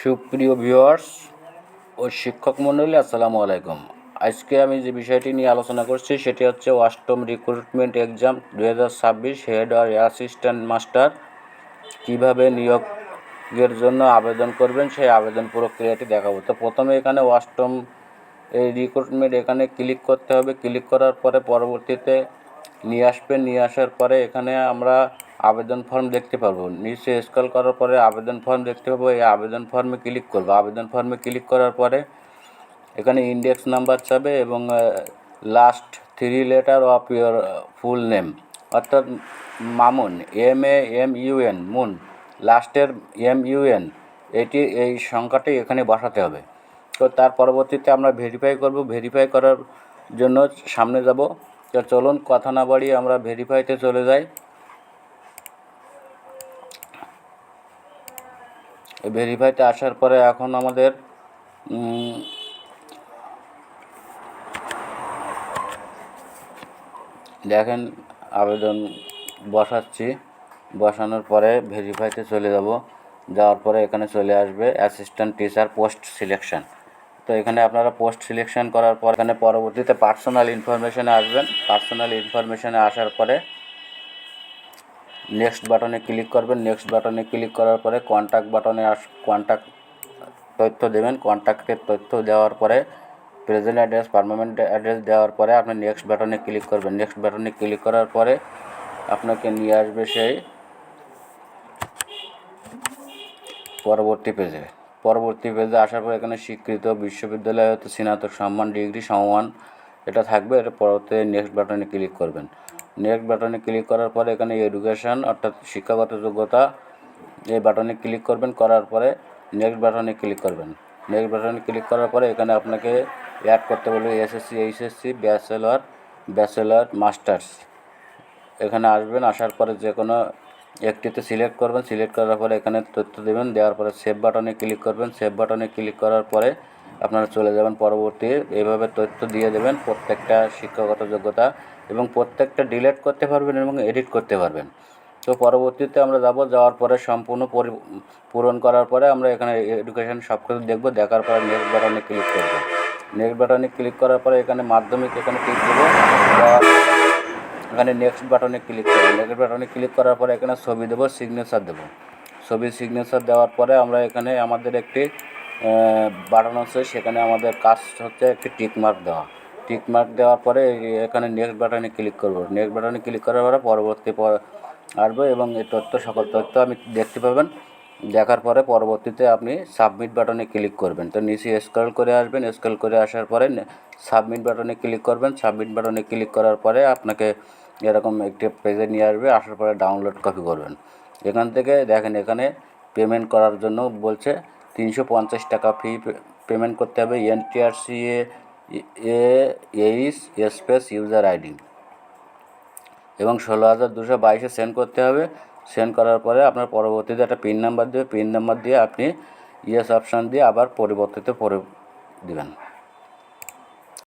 সুপ্রিয় ভিউয়ার্স ও শিক্ষক মণ্ডলী, আসসালামু আলাইকুম। আজকে আমি যে বিষয়টি নিয়ে আলোচনা করছি, সেটি হচ্ছে অষ্টম রিক্রুটমেন্ট এক্সাম দু হাজার ছাব্বিশ হেড আর অ্যাসিস্ট্যান্ট মাস্টার কীভাবে নিয়োগের জন্য আবেদন করবেন, সেই আবেদন প্রক্রিয়াটি দেখাবো। তো প্রথমে এখানে অষ্টম এই রিক্রুটমেন্ট এখানে ক্লিক করতে হবে। ক্লিক করার পরে পরবর্তীতে নিয়ে আসবেন। নিয়ে আসার পরে এখানে আমরা আবেদন ফর্ম দেখতে পারব। নিচে স্ক্রল করার পরে আবেদন ফর্ম দেখতে পাবো। এই আবেদন ফর্মে ক্লিক করব। আবেদন ফর্মে ক্লিক করার পরে এখানে ইন্ডেক্স নাম্বার চাবে এবং last three letter of your full name অর্থাৎ Mamun M A M U N moon. লাস্টের এম ইউএন এটি, এই সংখ্যাটি এখানে বসাতে হবে। তো তার পরবর্তীতে আমরা ভেরিফাই করব। ভেরিফাই করার জন্য সামনে যাব। তো চলুন, কথা না বাড়িয়ে আমরা ভেরিফাইতে চলে যাই। এই ভেরিফাইতে আসার পরে এখন আমাদের দেখেন আবেদন বসাচ্ছি। বসানোর পরে ভেরিফাইতে চলে যাব। যাওয়ার পরে এখানে চলে আসবে অ্যাসিস্ট্যান্ট টিচার পোস্ট সিলেকশন তো এখানে আপনারা পোস্ট সিলেকশন করার পর এখানে পরবর্তীতে পার্সোনাল ইনফরমেশনে আসবেন। পার্সোনাল ইনফরমেশনে আসার পরে নেক্সট বাটনে ক্লিক করবেন। নেক্সট বাটনে ক্লিক করার পরে কন্ট্যাক্ট বাটনে আস কন্ট্যাক্ট তথ্য দেবেন। কন্ট্যাক্টের তথ্য দেওয়ার পরে প্রেজেন্ট অ্যাড্রেস পারমানেন্ট অ্যাড্রেস দেওয়ার পরে আপনি নেক্সট বাটনে ক্লিক করবেন। নেক্সট বাটনে ক্লিক করার পরে আপনাকে নিয়ে আসবে সেই পরবর্তী পেজে পরবর্তী পেজে আসার পর এখানে স্বীকৃত বিশ্ববিদ্যালয় হতে স্নাতক সম্মান, ডিগ্রি সমমান এটা থাকবে। এটা পরবর্তী নেক্সট বাটনে ক্লিক করবেন। নেক্সট বাটনে ক্লিক করার পরে এখানে এডুকেশন অর্থাৎ শিক্ষাগত যোগ্যতা, এই বাটনে ক্লিক করবেন, করার পরে নেক্সট বাটনে ক্লিক করবেন। নেক্সট বাটনে ক্লিক করার পরে এখানে আপনাকে অ্যাড করতে বলবে SSC HSC bachelor bachelor masters এখানে আসবেন, আসার পরে যে কোনো একটিতে সিলেক্ট করবেন সিলেক্ট করার পরে এখানে তথ্য দেবেন, দেওয়ার পরে সেভ বাটনে ক্লিক করবেন। সেভ বাটনে ক্লিক করার পরে আপনারা চলে যাবেন পরবর্তী, এইভাবে তথ্য দিয়ে দেবেন, প্রত্যেকটা শিক্ষাগত যোগ্যতা এবং প্রত্যেকটা ডিলিট করতে পারবেন এবং এডিট করতে পারবেন। তো পরবর্তীতে আমরা যাব, যাওয়ার পরে সম্পূর্ণ পরি- পূরণ করার পরে আমরা এখানে এডুকেশন সব কিছু দেখব, দেখার পরে নেক্সট বাটনে ক্লিক করব। নেক্সট বাটনে ক্লিক করার পরে এখানে মাধ্যমিক এখানে ক্লিক দেবো এখানে নেক্সট বাটনে ক্লিক করব। নেক্সট বাটনে ক্লিক করার পরে এখানে ছবি দেবো সিগনেচার দেবো। ছবির সিগনেচার দেওয়ার পরে আমরা এখানে আমাদের একটি বাটন আছে সেখানে আমাদের কাজ হচ্ছে একটি টিক মার্ক দেওয়া। টিক মার্ক দেওয়ার পরে এখানে নেক্সট বাটনে ক্লিক করব। নেক্সট বাটনে ক্লিক করার পরে পরবর্তী প- আসবে এবং এই তথ্য, সকল তথ্য আমি দেখতে পাবেন। দেখার পরে পরবর্তীতে আপনি সাবমিট বাটনে ক্লিক করবেন। তো নিচে স্ক্রল করে আসবেন। স্ক্রল করে আসার পরে সাবমিট বাটনে ক্লিক করবেন। সাবমিট বাটনে ক্লিক করার পরে আপনাকে এরকম একটি পেজে নিয়ে আসবে। আসার পরে ডাউনলোড কপি করবেন। এখান থেকে দেখেন এখানে পেমেন্ট করার জন্য বলছে তিনশো পঞ্চাশ টাকা ফি পেমেন্ট করতে হবে NTRCA H space user ID এবং ষোলো হাজার দুশো বাইশে সেন্ড করতে হবে। সেন্ড করার পরে আপনার পরবর্তীতে একটা পিন নাম্বার দেবে। পিন নাম্বার দিয়ে আপনি ইয়েস অপশান দিয়ে আবার পরিবর্তিত করে দেবেন।